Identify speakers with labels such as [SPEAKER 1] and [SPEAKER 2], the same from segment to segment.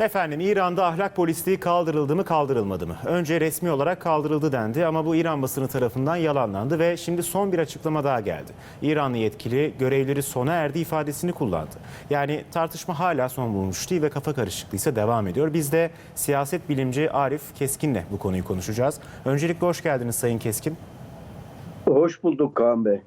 [SPEAKER 1] Efendim İran'da ahlak polisliği kaldırıldı mı kaldırılmadı mı? Önce resmi olarak kaldırıldı dendi ama bu İran basını tarafından yalanlandı ve şimdi son bir açıklama daha geldi. İranlı yetkili görevleri sona erdi ifadesini kullandı. Yani tartışma hala son bulmuş değil ve kafa karışıklığı ise devam ediyor. Biz de siyaset bilimci Arif Keskin'le bu konuyu konuşacağız. Öncelikle hoş geldiniz Sayın Keskin.
[SPEAKER 2] Hoş bulduk Kaan Bey.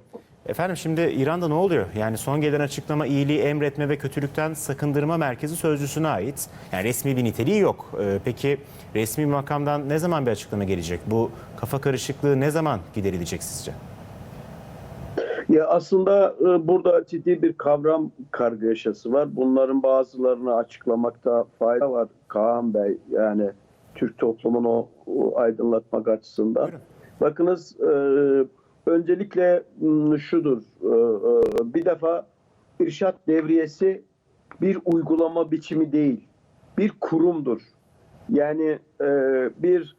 [SPEAKER 1] Efendim şimdi İran'da ne oluyor? Yani son gelen açıklama iyiliği emretme ve kötülükten sakındırma merkezi sözcüsüne ait. Yani resmi bir niteliği yok. Ee, peki resmi makamdan ne zaman bir açıklama gelecek? Bu kafa karışıklığı ne zaman giderilecek sizce?
[SPEAKER 2] Ya aslında e, burada ciddi bir kavram kargaşası var. Bunların bazılarını açıklamakta fayda var Kaan Bey. Yani Türk toplumunu o, aydınlatmak açısından.
[SPEAKER 1] Buyurun.
[SPEAKER 2] Bakınız e, öncelikle m, şudur. E, e, bir defa irşat devriyesi bir uygulama biçimi değil. Bir kurumdur. Yani bir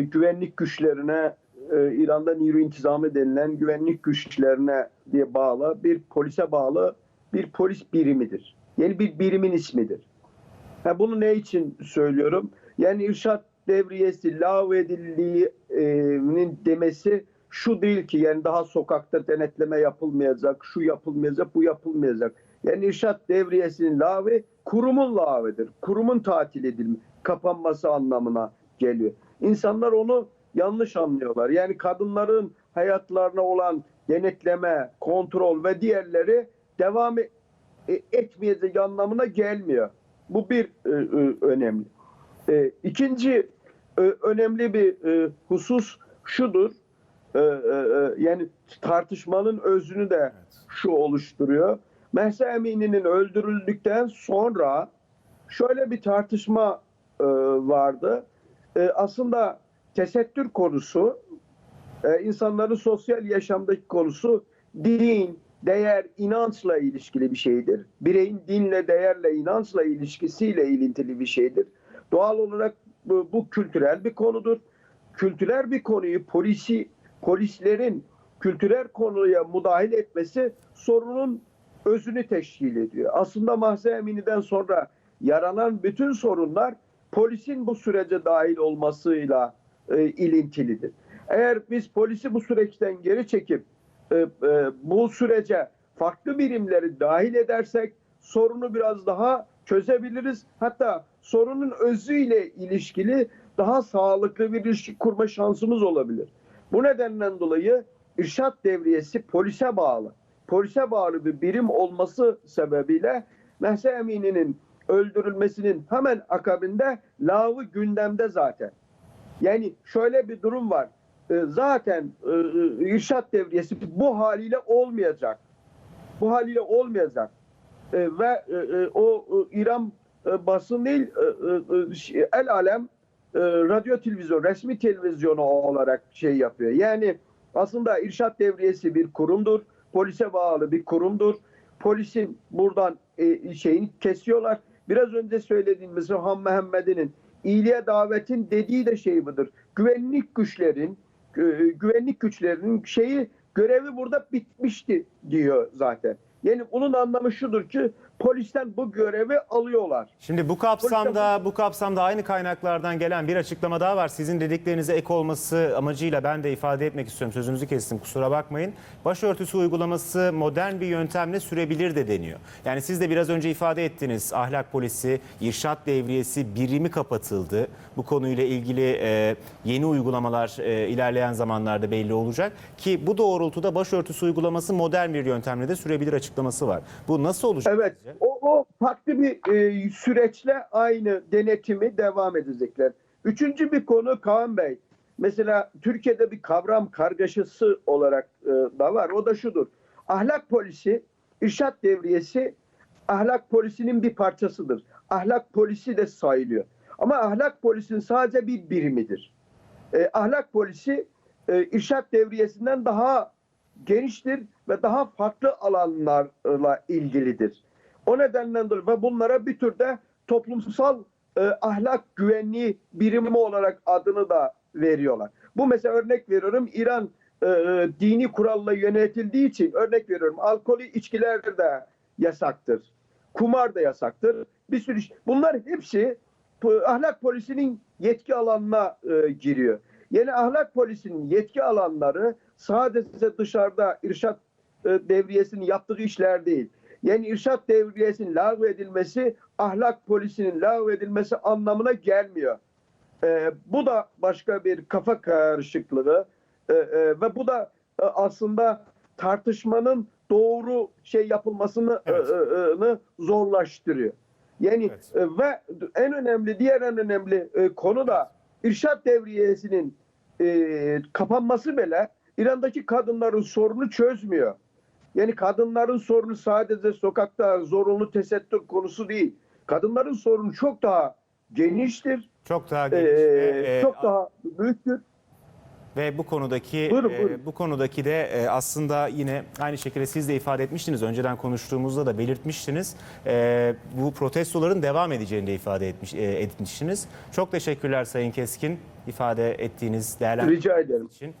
[SPEAKER 2] güvenlik güçlerine İran'da Niru intizamı denilen güvenlik güçlerine diye bağlı bir polise bağlı bir polis birimidir. Yani bir birimin ismidir. Ha, bunu ne için söylüyorum? Yani irşat devriyesi lağvedildiğinin demesi şu değil ki yani daha sokakta denetleme yapılmayacak, şu yapılmayacak, bu yapılmayacak. Yani irşat devriyesinin lağve kurumun lağvedir. Kurumun tatil edilme, kapanması anlamına geliyor. İnsanlar onu yanlış anlıyorlar. Yani kadınların hayatlarına olan denetleme, kontrol ve diğerleri devam e- etmeyecek anlamına gelmiyor. Bu bir e, e, önemli. E, ikinci e, önemli bir e, husus şudur. E, e, e, yani tartışmanın özünü de şu oluşturuyor. Mehsa Emini'nin öldürüldükten sonra şöyle bir tartışma e, vardı. E, aslında tesettür konusu e, insanların sosyal yaşamdaki konusu din, değer, inançla ilişkili bir şeydir. Bireyin dinle, değerle, inançla ilişkisiyle ilintili bir şeydir. Doğal olarak bu, bu kültürel bir konudur. Kültürel bir konuyu polisi, polislerin kültürel konuya müdahale etmesi sorunun özünü teşkil ediyor. Aslında Mahze Emini'den sonra yaranan bütün sorunlar polisin bu sürece dahil olmasıyla e, ilintilidir. Eğer biz polisi bu süreçten geri çekip e, e, bu sürece farklı birimleri dahil edersek sorunu biraz daha çözebiliriz. Hatta sorunun özüyle ilişkili daha sağlıklı bir ilişki kurma şansımız olabilir. Bu nedenden dolayı irşat devriyesi polise bağlı. Polise bağlı bir birim olması sebebiyle Mehsa Emini'nin öldürülmesinin hemen akabinde lavı gündemde zaten. Yani şöyle bir durum var. Ee, Zaten e, e, irşat devriyesi bu haliyle olmayacak. Bu haliyle olmayacak. Ee, Ve e, o İran basın değil el alem e, radyo televizyon, resmi televizyonu olarak şey yapıyor. Yani aslında irşat devriyesi bir kurumdur. Polise bağlı bir kurumdur. Polisin buradan e, şeyini kesiyorlar. Biraz önce söylediğimiz Han Mehmedi'nin iyiliğe davetin dediği de şey budur. Güvenlik güçlerin e, güvenlik güçlerinin şeyi görevi burada bitmişti diyor zaten. Yani bunun anlamı şudur ki polisten bu görevi alıyorlar.
[SPEAKER 1] Şimdi bu kapsamda bu kapsamda aynı kaynaklardan gelen bir açıklama daha var. Sizin dediklerinize ek olması amacıyla ben de ifade etmek istiyorum. Sözünüzü kestim kusura bakmayın. Başörtüsü uygulaması modern bir yöntemle sürebilir de deniyor. Yani siz de biraz önce ifade ettiniz. Ahlak polisi, irşat devriyesi birimi kapatıldı. Bu konuyla ilgili e, yeni uygulamalar e, ilerleyen zamanlarda belli olacak. Ki bu doğrultuda başörtüsü uygulaması modern bir yöntemle de sürebilir açıklaması var. Bu nasıl olacak?
[SPEAKER 2] Evet. O farklı bir e, süreçle aynı denetimi devam edecekler. Üçüncü bir konu Kaan Bey. Mesela Türkiye'de bir kavram kargaşası olarak e, da var. O da şudur. Ahlak polisi, irşat devriyesi ahlak polisinin bir parçasıdır. Ahlak polisi de sayılıyor. Ama ahlak polisinin sadece bir birimidir. E, ahlak polisi e, irşat devriyesinden daha geniştir ve daha farklı alanlarla ilgilidir. O nedenden ve bunlara bir türde toplumsal e, ahlak güvenliği birimi olarak adını da veriyorlar. Bu mesela örnek veriyorum İran e, dini kuralla yönetildiği için örnek veriyorum alkolü içkiler de yasaktır. kumar da yasaktır. Bir sürü bunlar hepsi ahlak polisinin yetki alanına e, giriyor. Yani ahlak polisinin yetki alanları sadece dışarıda irşat e, devriyesinin yaptığı işler değil. Yani irşat devriyesinin lağvedilmesi ahlak polisinin lağvedilmesi anlamına gelmiyor. E, bu da başka bir kafa karışıklığı E, e, ve bu da e, aslında tartışmanın doğru şey yapılmasını
[SPEAKER 1] Evet.
[SPEAKER 2] e, e, e, zorlaştırıyor. Yani
[SPEAKER 1] Evet.
[SPEAKER 2] e, ve en önemli diğer en önemli e, konu da irşat devriyesinin e, kapanması bile İran'daki kadınların sorunu çözmüyor. Yani kadınların sorunu sadece sokakta zorunlu tesettür konusu değil. Kadınların sorunu çok daha geniştir.
[SPEAKER 1] Çok daha
[SPEAKER 2] e,
[SPEAKER 1] geniş ve, e,
[SPEAKER 2] çok daha büyüktür.
[SPEAKER 1] Ve bu konudaki
[SPEAKER 2] Buyurun,
[SPEAKER 1] e,
[SPEAKER 2] buyurun.
[SPEAKER 1] bu konudaki de e, aslında yine aynı şekilde siz de ifade etmiştiniz. Önceden konuştuğumuzda da belirtmiştiniz. E, bu protestoların devam edeceğini de ifade etmiş e, etmiştiniz. Çok teşekkürler Sayın Keskin ifade ettiğiniz değerlendirme için.